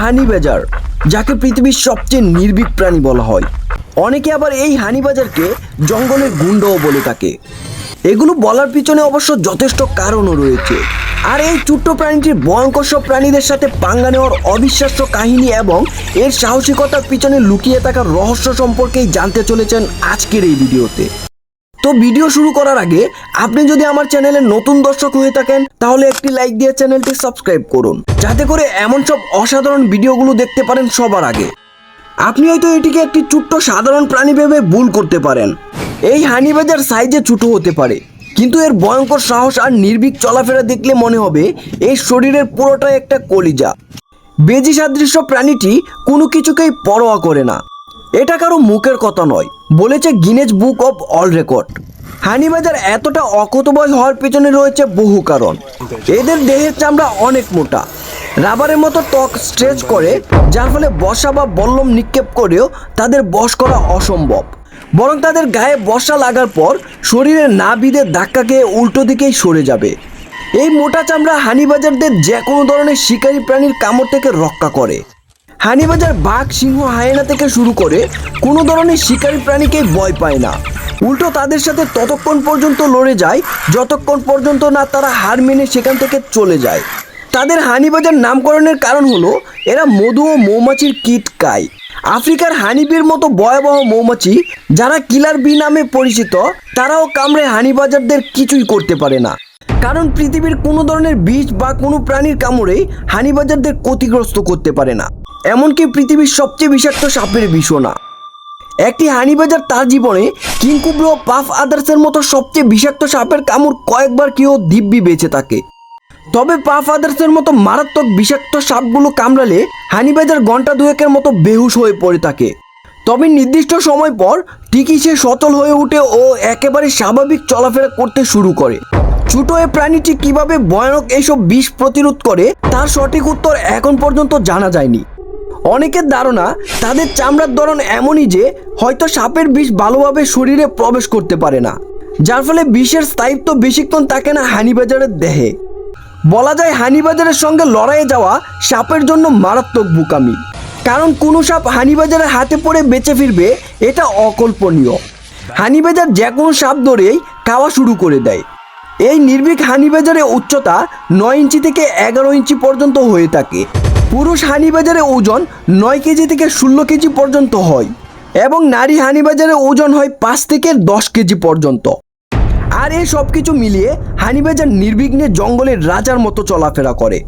হানিবাজার যাকে পৃথিবীর সবচেয়ে নির্ভীক প্রাণী বলা হয়। অনেকে আবার এই হানিবাজারকে জঙ্গলের গুন্ডও বলে থাকে। এগুলো বলার পিছনে অবশ্য যথেষ্ট কারণও রয়েছে। আর এই ছোট্ট প্রাণীটির ভয়ঙ্কর সব প্রাণীদের সাথে পাঙ্গা নেওয়ার অবিশ্বাস্য কাহিনী এবং এর সাহসিকতার পিছনে লুকিয়ে থাকা রহস্য সম্পর্কেই জানতে চলেছেন আজকের এই ভিডিওতে। তো ভিডিও শুরু করার আগে আপনি যদি আমার চ্যানেলে নতুন দর্শক হয়ে থাকেন, তাহলে একটি লাইক দিয়ে চ্যানেলটি সাবস্ক্রাইব করুন। যাতে করে এমন সব অসাধারণ ভিডিওগুলো দেখতে পারেন সবার আগে। আপনি হয়তো এটিকে একটি ছোট্ট সাধারণ প্রাণী ভেবে ভুল করতে পারেন। এই হানি হানিবাজার সাইজে ছোট হতে পারে। কিন্তু এর ভয়ঙ্কর সাহস আর নির্ভীক চলাফেরা দেখলে মনে হবে এই শরীরের পুরোটাই একটা কলিজা। বেজি সাদৃশ্য প্রাণীটি কোনো কিছুকেই পরোয়া করে না। এটা কারও মুখের কথা নয়। বলেছে Guinness book of all record হানিবাজার এতটা অকতবয় হওয়ার পেছনে রয়েছে বহু কারণ। এদের দেহের চামড়া অনেক মোটা। রাবারের মতো ত্বক স্ট্রেচ করে, যার ফলে বসা বা বল্লম নিক্ষেপ করেও তাদের বশ করা অসম্ভব। বরং তাদের গায়ে বসা লাগার পর শরীরে না নাভিদের ধাক্কা খেয়ে উল্টো দিকেই সরে যাবে। এই মোটা চামড়া হানিবাজারদের যে কোনো ধরনের শিকারী প্রাণীর কামড় থেকে রক্ষা করে। হানিবাজার বাঘ, সিংহ, হায়েনা থেকে শুরু করে কোনো ধরনের শিকারী প্রাণীকে ভয় পায় না। উল্টো তাদের সাথে ততক্ষণ পর্যন্ত লড়ে যায়, যতক্ষণ পর্যন্ত না তারা হার মেনে সেখান থেকে চলে যায়। তাদের হানিবাজার নামকরণের কারণ হলো, এরা মধু ও মৌমাছির কীট খায়। আফ্রিকার হানিবির মতো ভয়াবহ মৌমাছি, যারা কিলার বি নামে পরিচিত, তারাও কামড়ে হানিবাজারদের কিছুই করতে পারে না। কারণ পৃথিবীর কোনো ধরনের বীজ বা কোনো প্রাণীর কামড়েই হানিবাজারদের ক্ষতিগ্রস্ত করতে পারে না। এমনকি পৃথিবীর সবচেয়ে বিষাক্ত সাপের বিষও না। একটি হানিবাজার তার জীবনে কিংকুব্র পাফ আদার্সের মতো সবচেয়ে বিষাক্ত সাপের কামড় কয়েকবার কেউ দিব্যি বেঁচে থাকে। তবে পাফ আদার্সের মতো মারাত্মক বিষাক্ত সাপগুলো কামড়ালে হানিবাজার ঘণ্টা দুয়েকের মতো বেহুশ হয়ে পড়ে থাকে। তবে নির্দিষ্ট সময় পর ঠিকই সে সচল হয়ে ওঠে ও একেবারে স্বাভাবিক চলাফেরা করতে শুরু করে। ছোট এ প্রাণীটি কীভাবে ভয়ানক এইসব বিষ প্রতিরোধ করে তার সঠিক উত্তর এখন পর্যন্ত জানা যায়নি। অনেকের ধারণা তাদের চামড়ার ধরন এমনই যে হয়তো সাপের বিষ ভালোভাবে শরীরে প্রবেশ করতে পারে না। যার ফলে বিষের স্থায়িত্ব বেশিক্ষণ থাকে না হানিবাজারের দেহে। বলা যায় হানিবাজারের সঙ্গে লড়াইয়ে যাওয়া সাপের জন্য মারাত্মক বুকামি। কারণ কোনো সাপ হানিবাজারের হাতে পড়ে বেঁচে ফিরবে, এটা অকল্পনীয়। হানিবাজার যে কোনো সাপ ধরেই খাওয়া শুরু করে দেয়। এই নির্ভীক হানিবাজারের উচ্চতা নয় ইঞ্চি থেকে এগারো ইঞ্চি পর্যন্ত হয়ে থাকে। পুরুষ হানিবাজারের ওজন নয় কেজি থেকে ষোলো কেজি পর্যন্ত হয় এবং নারী হানিবাজারের ওজন হয় পাঁচ থেকে দশ কেজি পর্যন্ত। আর এই সব কিছু মিলিয়ে হানিবাজার নির্বিঘ্নে জঙ্গলের রাজার মতো চলাফেরা করে।